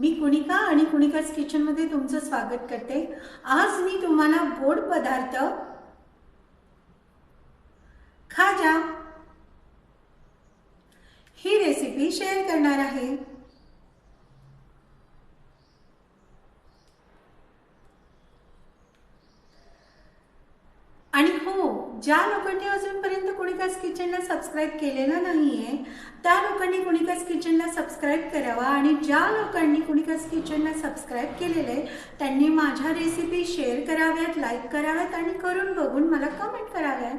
मी कुणिका आणि कुणिकाच किचनमध्ये तुमचं स्वागत करते. आज मी तुम्हाला गोड पदार्थ खाजा. ही रेसिपी शेअर करणार आहे आणि हो ज्या लोकांनी अजूनपर्यंत कुणिकास किचनला सबस्क्राईब केलेलं आहे त्या लोकांनी कुणिकास किचनला सबस्क्राईब करावा आणि ज्या लोकांनी कुणिकास किचनला सबस्क्राईब केलेलं आहे त्यांनी माझ्या रेसिपी शेअर कराव्यात लाईक कराव्यात आणि करून बघून मला कमेंट कराव्यात.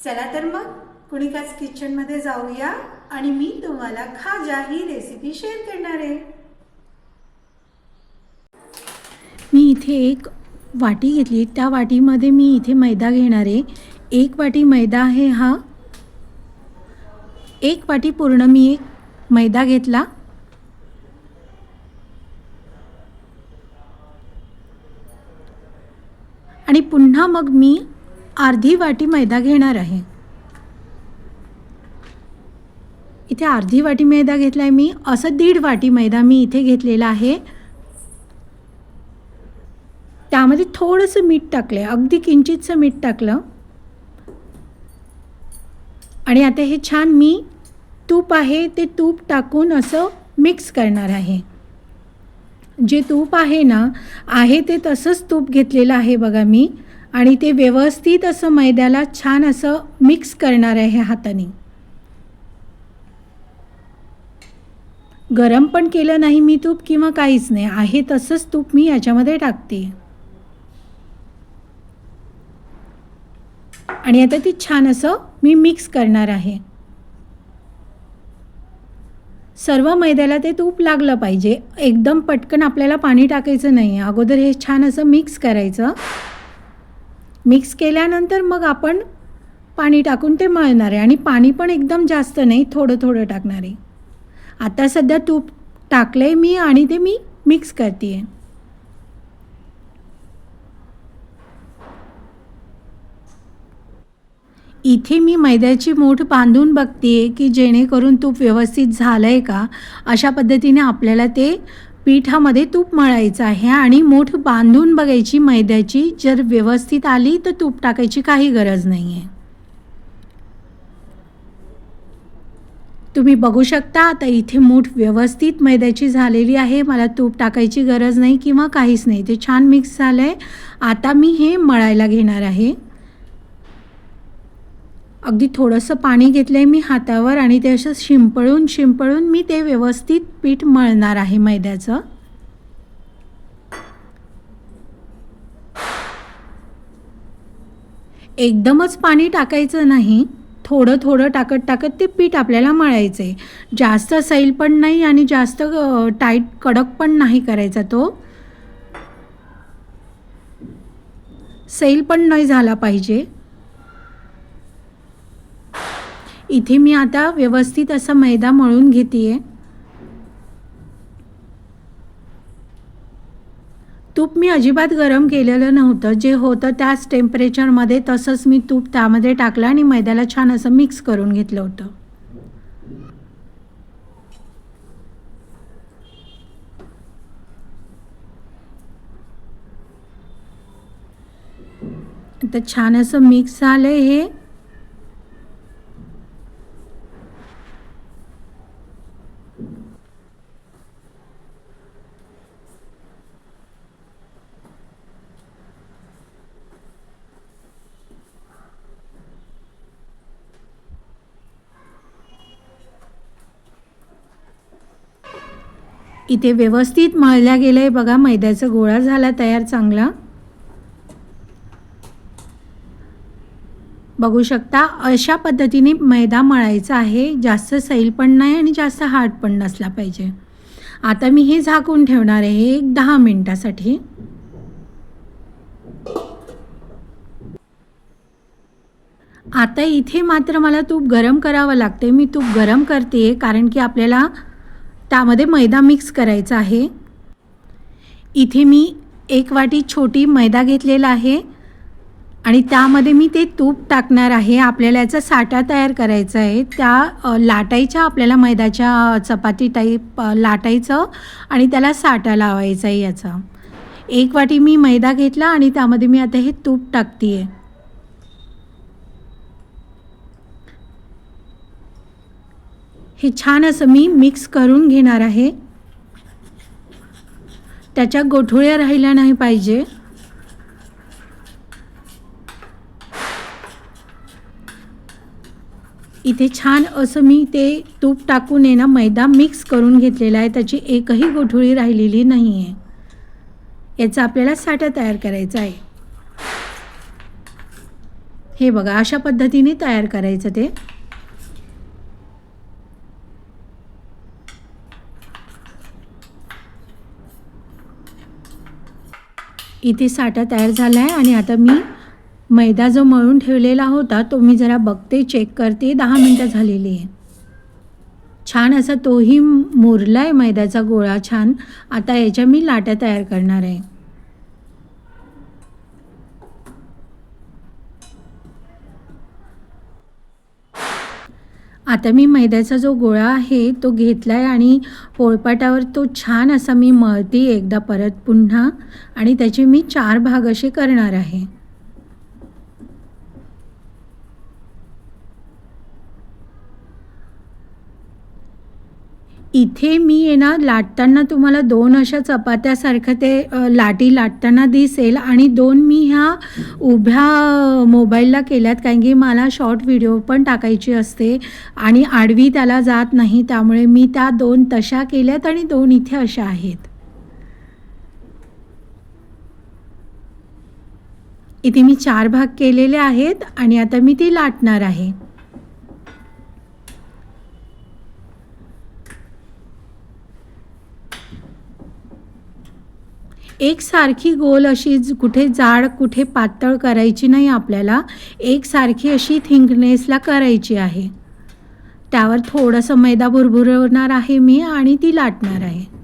चला तर मग कुणिकास किचनमध्ये जाऊया आणि मी तुम्हाला खाजा ही रेसिपी शेअर करणार आहे. मी इथे एक वाटी घेतली. त्या वाटीमध्ये मी इथे मैदा घेणार आहे. एक वाटी मैदा आहे हा. एक वाटी पूर्ण मी एक मैदा घेतला. आणि पुन्हा मग मी अर्धी वाटी मैदा घेणार आहे. इथे अर्धी वाटी मैदा घेतला आहे मी. असं दीड वाटी मैदा मी इथे घेतलेला आहे. त्यामध्ये थोडंसं मीठ टाकलं आहे अगदी किंचितचं मीठ टाकलं. आणि आता हे छान मी तूप आहे ते तूप टाकून असं मिक्स करणार आहे. जे तूप आहे ना आहे ते तसंच तूप घेतलेलं आहे बघा मी. आणि ते व्यवस्थित असं मैद्याला छान असं मिक्स करणार आहे हाताने. गरम पण केलं नाही मी तूप किंवा काहीच नाही आहे तसंच तूप मी याच्यामध्ये टाकते. आणि आता ती छान असं मी मिक्स करणार आहे. सर्व मैद्याला ते तूप लागलं पाहिजे. एकदम पटकन आपल्याला पाणी टाकायचं नाही. आहे अगोदर हे छान असं मिक्स करायचं. मिक्स केल्यानंतर मग आपण पाणी टाकून ते मळणार आहे. आणि पाणी पण एकदम जास्त नाही थोडं थोडं टाकणार आहे. आता सध्या तूप टाकलं आहे मी आणि ते मी मिक्स करते आहे इथे मी मैद्याची मूठ बांधून बघते की जेणेकरून तूप व्यवस्थित झालं आहे का? अशा पद्धतीने आपल्याला ते पिठामध्ये तूप मळायचं आहे आणि मूठ बांधून बघायची मैद्याची जर व्यवस्थित आली तर तूप टाकायची काही गरज नाही आहे तुम्ही बघू शकता आता इथे मूठ व्यवस्थित मैद्याची झालेली आहे. मला तूप टाकायची गरज नाही किंवा काहीच नाही. ते छान मिक्स झालं आहे आता मी हे मळायला घेणार आहे. अगदी थोडंसं पाणी घेतलं आहे मी हातावर आणि ते असं शिंपळून शिंपळून मी ते व्यवस्थित पीठ मळणार आहे मैद्याचं. एकदमच पाणी टाकायचं नाही. थोडं थोडं टाकत टाकत ते पीठ आपल्याला मळायचं आहे जास्त सैल पण नाही आणि जास्त टाईट कडक पण नाही करायचा तो. सैल पण नाही झाला पाहिजे. इथे मी आता व्यवस्थित असा मैदा मळून घेते आहे तूप मी अजिबात गरम केलेलं नव्हतं. जे होतं त्याच टेम्परेचरमध्ये तसंच मी तूप त्यामध्ये टाकलं आणि मैद्याला छान असं मिक्स करून घेतलं होतं. आता छान असं मिक्स झालं हे. इथे व्यवस्थित मळल्या गेलं आहे बघा मैद्याचा गोळा झाला तयार चांगला. बघू शकता अशा पद्धतीने मैदा मळायचा आहे. जास्त सैल पण नाही आणि जास्त हार्ड पण नसला पाहिजे. आता मी हे झाकून ठेवणार आहे एक दहा मिनटासाठी. आता इथे मात्र मला तूप गरम करावं लागते मी तूप गरम करते कारण की आपल्याला त्यामध्ये मैदा मिक्स करायचा आहे. इथे मी एक वाटी छोटी मैदा घेतलेला आहे. आणि त्यामध्ये मी ते तूप टाकणार आहे. आपल्याला याचा साठा तयार करायचा आहे. त्या लाटायच्या आपल्याला मैद्याच्या चपाती टाईप लाटायचं आणि त्याला साठा लावायचा आहे याचा. एक वाटी मी मैदा घेतला आणि त्यामध्ये मी आता हे तूप टाकते आहे हे छान असं मी मिक्स करून घेणार आहे. त्याच्या गोठोळ्या राहिल्या नाही पाहिजे. इथे छान असं मी ते तूप टाकून आहे ना मैदा मिक्स करून घेतलेला आहे. त्याची एकही गोठोळी राहिलेली नाही आहे याचा आपल्याला साठा तयार करायचा आहे. हे बघा अशा पद्धतीने तयार करायचं ते. इथे साठा तयार झाला आहे आणि आता मी मैदा जो मळून ठेवलेला होता तो मी जरा बघते चेक करते. दहा मिनटं झालेली आहे. छान असा तोही मुरला आहे मैद्याचा गोळा छान. आता याच्या मी लाट्या तयार करणार आहे. आता मी मैद्याचा जो गोळा आहे तो घेतला आहे आणि पोळपाटावर तो छान असा मी मळते एकदा परत पुन्हा. आणि त्याचे मी चार भाग असे करणार आहे. इथे मी आहे ना लाटताना तुम्हाला दोन अशा चपात्यासारखं ते लाटी लाटताना दिसेल आणि दोन मी ह्या उभ्या मोबाईलला केल्यात कारण की मला शॉर्ट व्हिडिओ पण टाकायची असते आणि आडवी त्याला जात नाही त्यामुळे मी त्या दोन तशा केल्यात आणि दोन इथे अशा आहेत. इथे मी चार भाग केलेले आहेत आणि आता मी ती लाटणार आहे. एकसारखी गोल अशी कुठे जाड कुठे पातळ करायची नाही आपल्याला. एकसारखी अशी थिंकनेसला करायची आहे. त्यावर थोडंसं मैदा भुरभुरवणार आहे मी आणि ती लाटणार आहे.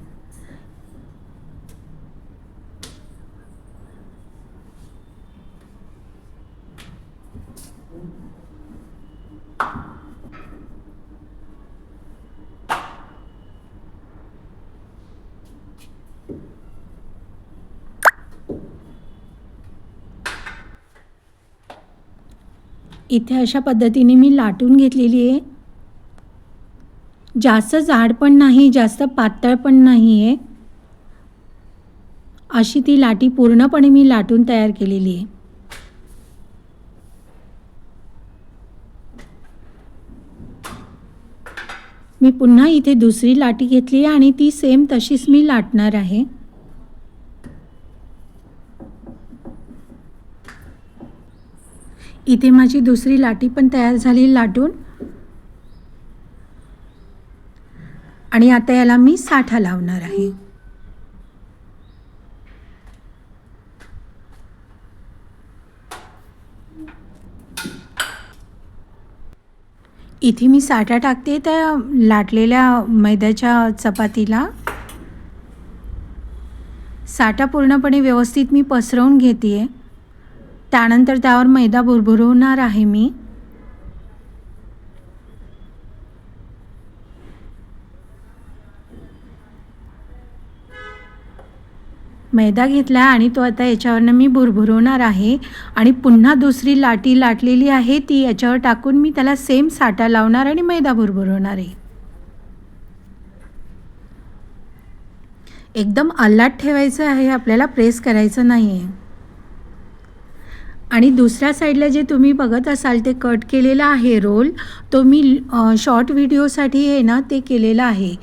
इथे अशा पद्धतीने मी लाटून घेतलेली आहे. जास्त जाड पण नाही जास्त पातळ पण नाही आहे अशी ती लाटी पूर्णपणे मी लाटून तयार केलेली आहे. मी पुन्हा इथे दुसरी लाटी घेतली आहे आणि ती सेम तशीच मी लाटणार आहे. इथे माझी दुसरी लाटी पण तयार झाली लाटून. आणि आता याला मी साठा लावणार आहे. इथे मी साठा टाकते त्या लाटलेल्या मैद्याच्या चपातीला. साठा पूर्णपणे व्यवस्थित मी पसरवून घेते आहे त्यानंतर त्यावर मैदा भुरभुरवणार आहे मी. मैदा घेतला आणि तो आता याच्यावरनं मी भुरभुरवणार आहे. आणि पुन्हा दुसरी लाटी लाटलेली आहे ती याच्यावर टाकून मी त्याला सेम साठा लावणार आणि मैदा भुरभुरवणार आहे. एकदम अल्लाट ठेवायचं आहे आपल्याला प्रेस करायचं नाही आहे आणि दुसऱ्या साईडला जे तुम्ही बघत असाल ते कट केलेला आहे रोल तो मी शॉर्ट व्हिडिओसाठी आहे ना ते केलेलं आहे.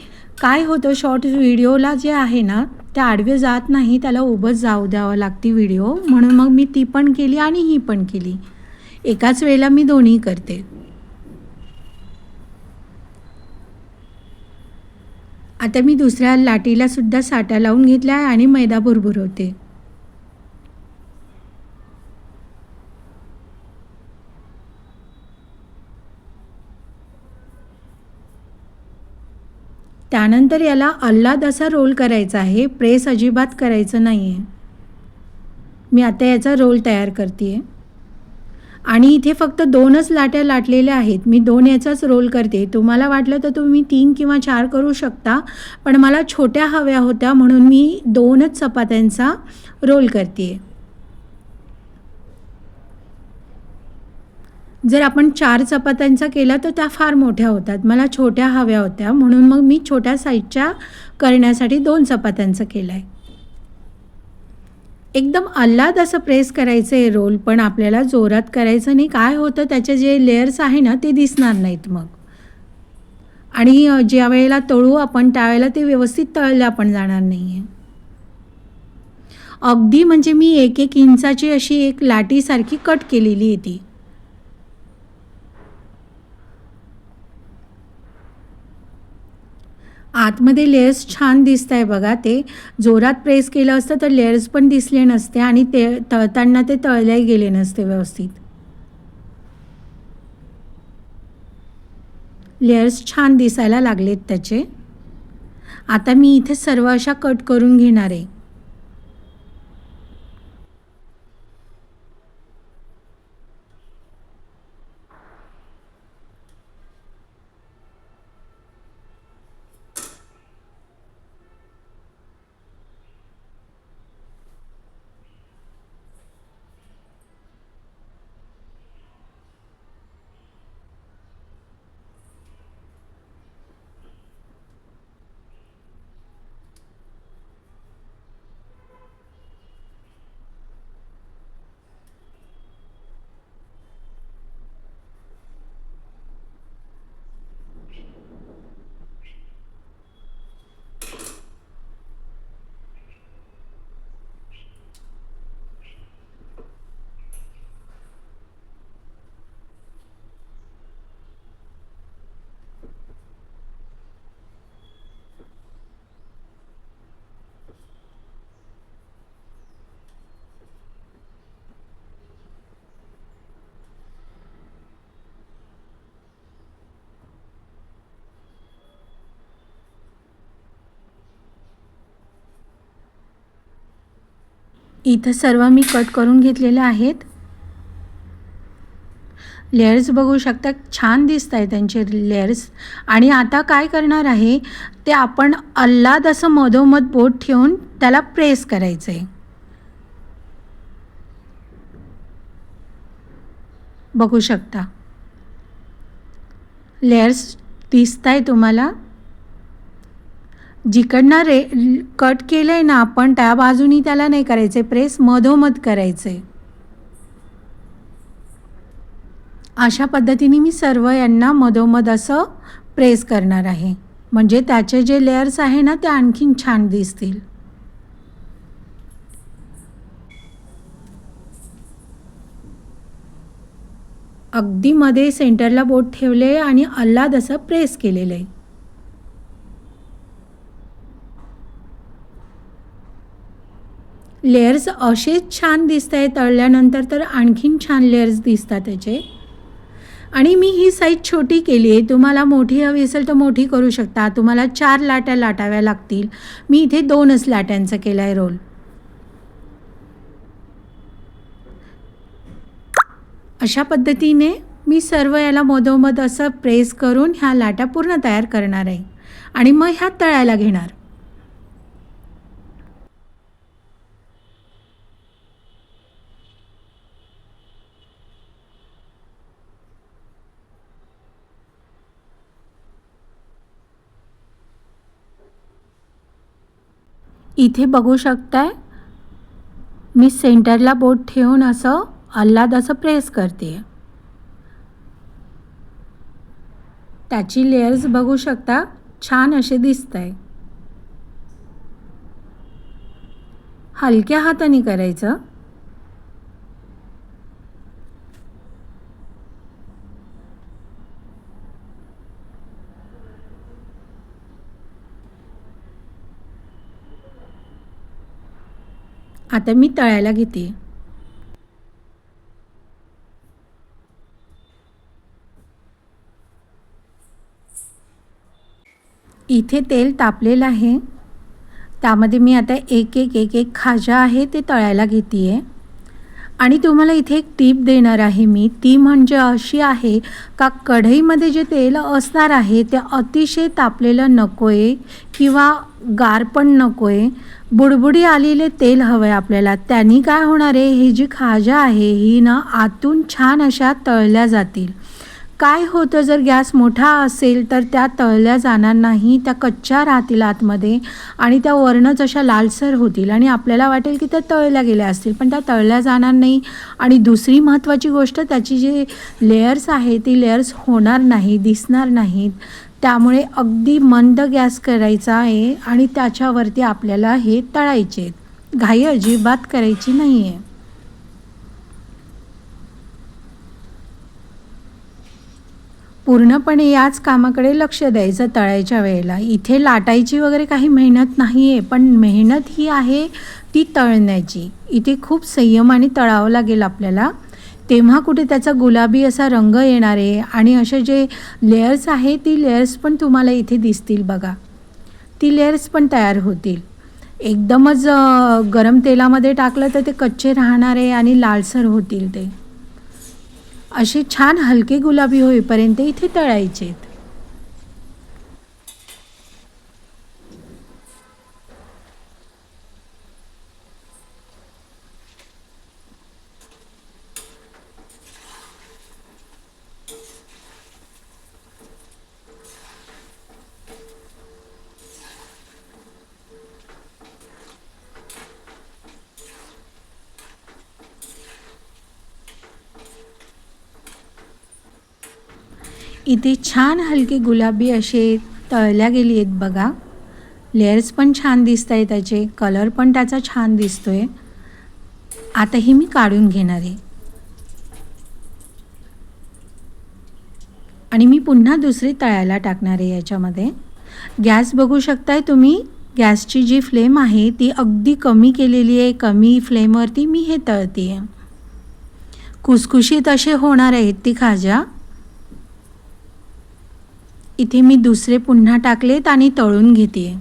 काय होतं शॉर्ट व्हिडिओला जे आहे ना त्या आडवे जात नाही त्याला उभंच जाऊ द्यावं लागते व्हिडिओ म्हणून मग मी ती पण केली आणि ही पण केली. एकाच वेळेला मी दोन्ही करते. आता मी दुसऱ्या लाटीला सुद्धा साठा लावून घेतला आहे आणि मैदा भुरभुरवते त्यानंतर याला अल्लाद असा रोल करायचा आहे प्रेस अजिबात करायचं नाही आहे मी आता याचा रोल तयार करते आहे आणि इथे फक्त दोनच लाट्या लाटलेल्या आहेत. मी दोन याचाच रोल करते. तुम्हाला वाटलं तर तुम्ही तीन किंवा चार करू शकता पण मला छोट्या हव्या होत्या म्हणून मी दोनच चपात्यांचा रोल करते जर आपण चार चपात्यांचा केला तर त्या फार मोठ्या होतात. मला छोट्या हव्या होत्या. म्हणून मग मी छोट्या साईजच्या करण्यासाठी दोन चपात्यांचा केला आहे एकदम आल्हाद असं प्रेस करायचं आहे रोल पण आपल्याला जोरात करायचं नाही. काय होतं त्याचे जे लेयर्स आहे ना ते दिसणार नाहीत मग. आणि ज्या वेळेला तळू आपण त्यावेळेला ते व्यवस्थित तळल्या पण जाणार नाही आहे अगदी म्हणजे मी एक एक इंचाची अशी एक लाटीसारखी कट केलेली आहे ती आतमध्ये लेयर्स छान दिसत आहे बघा ते. जोरात प्रेस केलं असतं तर लेयर्स पण दिसले नसते आणि ते तळताना ते तळल्याही गेले नसते व्यवस्थित. लेयर्स छान दिसायला लागलेत त्याचे. आता मी इथे सर्व अशा कट करून घेणार आहे. इथं सर्व मी कट करून घेतलेले आहेत. लेअर्स बघू शकता छान दिसत आहे त्यांचे लेअर्स आणि आता काय करणार आहे ते आपण अल्लाद असं मधोमध बोट ठेवून त्याला प्रेस करायचं आहे बघू शकता. लेअर्स दिसत आहे तुम्हाला. जिकडनं रे कट केलं आहे ना आपण त्या बाजूनी त्याला नाही करायचं आहे प्रेस मधोमध करायचं आहे अशा पद्धतीने मी सर्व यांना मधोमध असं प्रेस करणार आहे. म्हणजे त्याचे जे लेयर्स आहे ना ते आणखीन छान दिसतील. अगदी मध्ये सेंटरला बोट ठेवले आणि अल्लाद असं प्रेस केलेलं आहे. लेयर्स असेच छान दिसत आहे तळल्यानंतर तर आणखीन छान लेयर्स दिसतात त्याचे. आणि मी ही साईज छोटी केली आहे. तुम्हाला मोठी हवी असेल तर मोठी करू शकता. तुम्हाला चार लाट्या लाटाव्या लागतील. मी इथे दोनच लाट्यांचा केला आहे रोल अशा पद्धतीने मी सर्व याला मधोमध असं प्रेस करून ह्या लाटा पूर्ण तयार करणार आहे. आणि मग ह्या तळायला घेणार. इथे बघू शकताय. मी सेंटरला बोट ठेवून असं आल्हाद असं प्रेस करते. त्याची लेयर्स बघू शकता. छान असे दिसत आहे हलक्या हाताने करायचं. आता मी तळायला घेते. इथे तेल तापलेलं आहे. त्यामध्ये मी आता एक एक एक एक खाजा आहे ते तळायला घेते आहे आणि तुम्हाला इथे एक टीप देणार आहे मी. ती म्हणजे अशी आहे का कढईमध्ये जे तेल असणार आहे ते अतिशय तापलेलं नको आहे किंवा गार पण नको आहे बुडबुडी आलेले तेल हवं आहे आपल्याला. त्यांनी काय होणार आहे? ही जी खाजा आहे ही ना आतून छान अशा तळल्या जातील. काय होतं? जर गॅस मोठा असेल तर त्या तळल्या जाणार नाही त्या कच्च्या राहतील आतमध्ये आणि त्या वरणच अशा लालसर होतील आणि आपल्याला वाटेल की त्या तळल्या गेल्या असतील. पण त्या तळल्या जाणार नाही आणि दुसरी महत्त्वाची गोष्ट त्याची जी लेयर्स आहे ती लेयर्स होणार नाही दिसणार नाहीत. त्यामुळे अगदी मंद गॅस करायचा आहे आणि त्याच्यावरती आपल्याला हे तळायचे आहेत. घाई अजिबात करायची नाही आहे पूर्णपणे याच कामाकडे लक्ष द्यायचं तळायच्या वेळेला. इथे लाटायची वगैरे काही मेहनत नाही आहे पण मेहनत ही आहे ती तळण्याची. इथे खूप संयमाने तळावं लागेल आपल्याला. तेव्हा कुठे त्याचा गुलाबी असा रंग येणार आहे आणि असे जे लेयर्स आहे ती लेयर्स पण तुम्हाला इथे दिसतील बघा. ती लेयर्स पण तयार होतील. एकदमच गरम तेलामध्ये टाकलं तर ते कच्चे राहणार आहे आणि लालसर होतील ते. असे छान हलके गुलाबी होईपर्यंत इथे तळायचे आहेत इथे छान हलके गुलाबी असे तळल्या गेली आहेत बघा. लेअर्स पण छान दिसत आहे त्याचे. कलर पण त्याचा छान दिसतोय. आता ही मी काढून घेणार आहे. आणि मी पुन्हा दुसरी तळायला टाकणार आहे याच्यामध्ये. गॅस बघू शकताय तुम्ही? गॅसची जी फ्लेम आहे ती अगदी कमी केलेली आहे. कमी फ्लेमवरती मी हे तळते आहे खुसखुशीत असे होणार आहेत ती खाजा. इथे मी दुसरे पुन्हा टाकलेत आणि तळून घेते.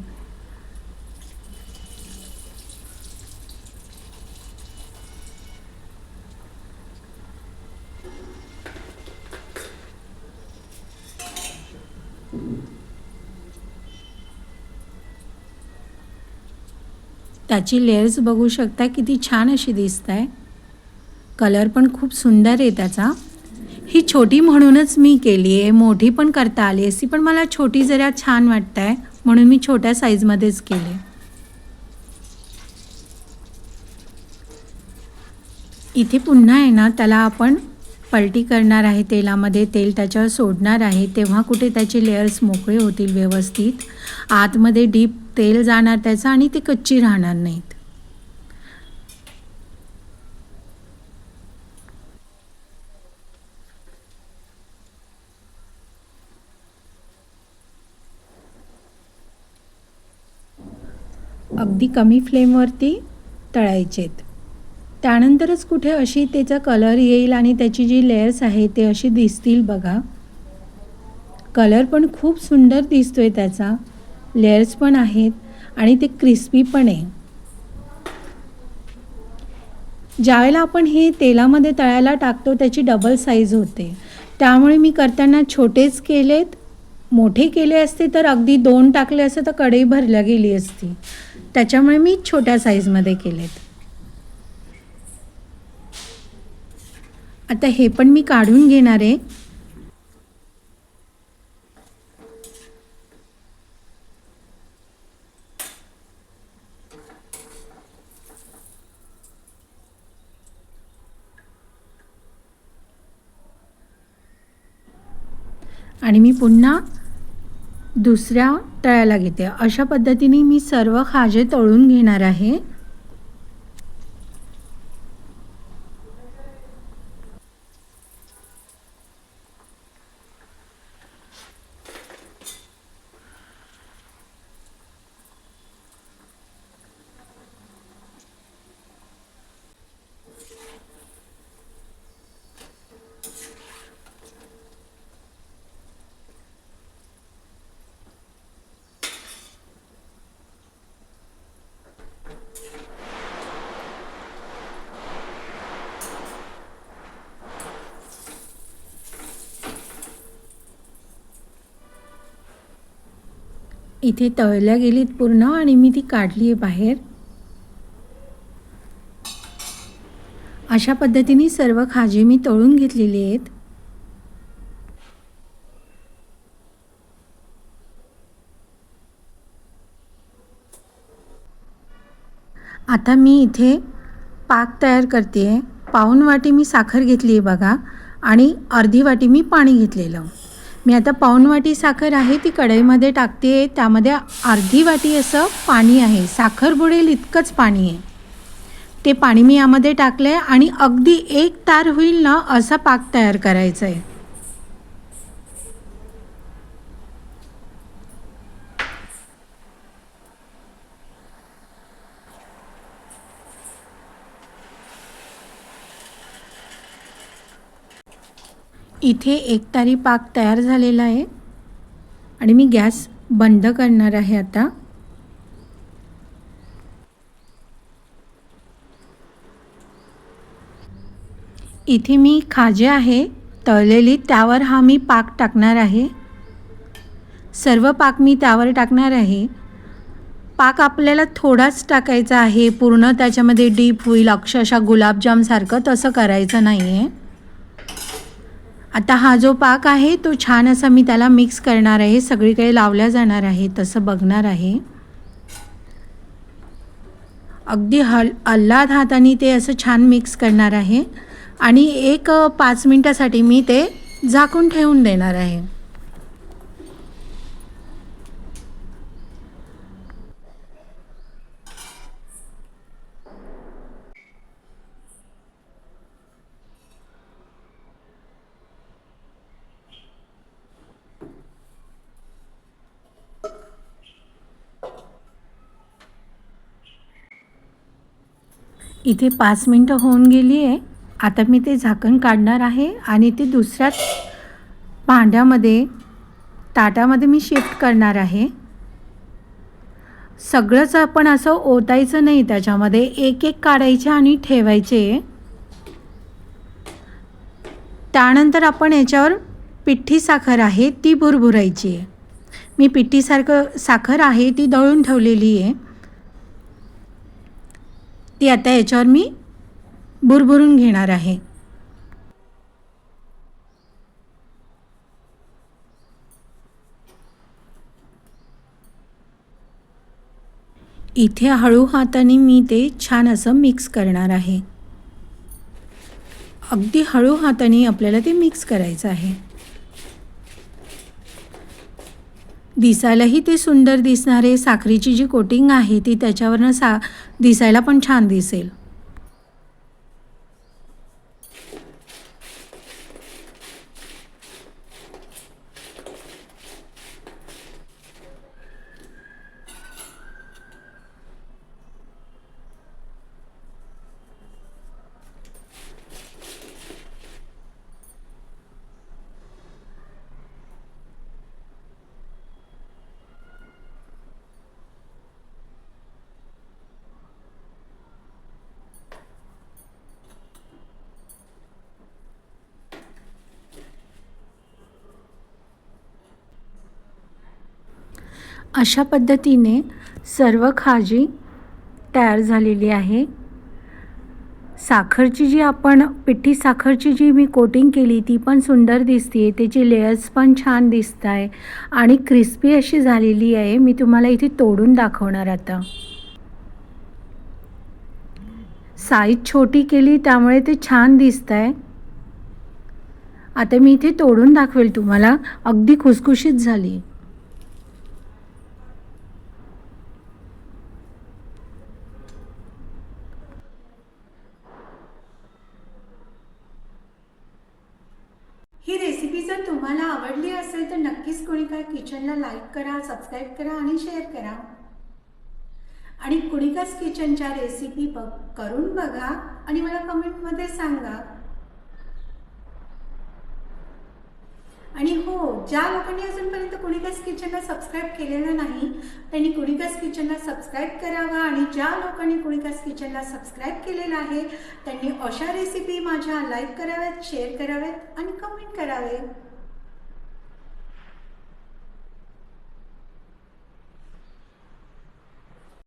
त्याची लेयर्स बघू शकता किती छान अशी दिसत आहे कलर पण खूप सुंदर आहे त्याचा. ही छोटी म्हणूनच मी केली आहे मोठी पण करता आली असती पण मला छोटी जरा छान वाटत आहे म्हणून मी छोट्या साईजमध्येच केली इथे पुन्हा आहे ना त्याला आपण पलटी करणार आहे तेलामध्ये तेल त्याच्यावर सोडणार आहे तेव्हा कुठे त्याचे लेयर्स मोकळे होतील व्यवस्थित. आतमध्ये डीप तेल जाणार त्याचं आणि ते कच्ची राहणार नाहीत अगदी कमी फ्लेमवरती तळायचेत. त्यानंतरच कुठे अशी त्याचा कलर येईल आणि त्याची जी लेयर्स आहे ते अशी दिसतील बघा. कलर पण खूप सुंदर दिसतोय त्याचा. लेयर्स पण आहेत आणि ते क्रिस्पी पण आहे. ज्यावेळेला आपण हे तेलामध्ये तळायला टाकतो त्याची डबल साईज होते. त्यामुळे मी करताना छोटेच केलेत. मोठे केले असते तर अगदी दोन टाकले असते तर कढई भरल्या गेली असती. त्याच्यामुळे मी छोट्या साईजमध्ये केलेत. आता हे पण मी काढून घेणार आहे. आणि मी पुन्हा दुसऱ्या तळायला घेते. अशा पद्धतीने मी सर्व खाजे तळून घेणार आहे. इथे तळल्या गेलीत पूर्ण आणि मी ती काढली आहे बाहेर. अशा पद्धतीने सर्व खाजे मी तळून घेतलेली आहेत. आता मी इथे पाक तयार करते आहे पाऊण वाटी मी साखर घेतली आहे बघा आणि अर्धी वाटी मी पाणी घेतलेलं. मी आता पाऊण वाटी साखर आहे ती कढईमध्ये टाकते. आहे त्यामध्ये अर्धी वाटी असं पाणी आहे. साखर बुडेल इतकंच पाणी आहे. ते पाणी मी यामध्ये टाकलं आहे आणि अगदी एक तार होईल ना असा पाक तयार करायचा आहे. इथे एक तारी पाक तयार झालेला आहे. आणि मी गॅस बंद करणार आहे आता. इथे मी खाजे आहे तळलेली त्यावर हा मी पाक टाकणार आहे. सर्व पाक मी त्यावर टाकणार आहे. पाक आपल्याला थोडाच टाकायचा आहे पूर्ण त्याच्यामध्ये डीप होईल अक्षरशः गुलाबजामसारखं तसं करायचं नाही आहे आता हा जो पाक आहे तो छान असा मी त्याला मिक्स करणार आहे. सगळीकडे लावल्या जाणार आहे तसं बघणार आहे. अगदी हल अल्लाद हाताने ते असं छान मिक्स करणार आहे. आणि एक पाच मिनटासाठी मी ते झाकून ठेवून देणार आहे. इथे पाच मिनटं होऊन गेली आहे. आता मी ते झाकण काढणार आहे आणि ते दुसऱ्याच भांड्यामध्ये ताटामध्ये मी शिफ्ट करणार आहे. सगळंच आपण असं ओतायचं नाही त्याच्यामध्ये. एक एक काढायचे आणि ठेवायचे. त्यानंतर आपण याच्यावर पिठ्ठी साखर आहे ती भुरभुरायची आहे. मी पिठ्ठीसारखं साखर आहे ती दळून ठेवलेली आहे. ती आता याच्यावर मी भुरभुरून घेणार आहे. इथे हळू हाताने मी ते छान असं मिक्स करणार आहे. अगदी हळू हाताने आपल्याला ते मिक्स करायचं आहे. दिसायलाही ते सुंदर दिसणारे साखरेची जी कोटिंग आहे ती त्याच्यावरनं सा दिसायला पण छान दिसेल. अशा पद्धतीने सर्व खाजी तयार झालेली आहे. साखरची जी आपण पिठी साखरची जी मी कोटिंग केली ती पण सुंदर दिसते त्याची लेयर्स पण छान दिसत आहे आणि क्रिस्पी अशी झालेली आहे. मी तुम्हाला इथे तोडून दाखवणार आता. साईज छोटी केली त्यामुळे ते छान दिसत आहे आता मी इथे तोडून दाखवेल तुम्हाला. अगदी खुसखुशीत झाली. ही रेसिपी जर तुम्हाला आवडली असेल तर नक्कीच कोणी काय किचनला लाईक करा सबस्क्राईब करा आणि शेअर करा. आणि कुणिकास किचनच्या रेसिपी बघ करून बघा आणि मला कमेंटमध्ये सांगा आणि हो ज्या लोकांनी अजूनपर्यंत कुणिकास किचनला सबस्क्राईब केलेलं नाही त्यांनी कुणिकास किचनला सबस्क्राईब करावा आणि ज्या लोकांनी कुणिकास किचनला सबस्क्राईब केलेलं आहे त्यांनी अशा रेसिपी माझ्या लाईक कराव्यात शेअर कराव्यात आणि कमेंट करावे.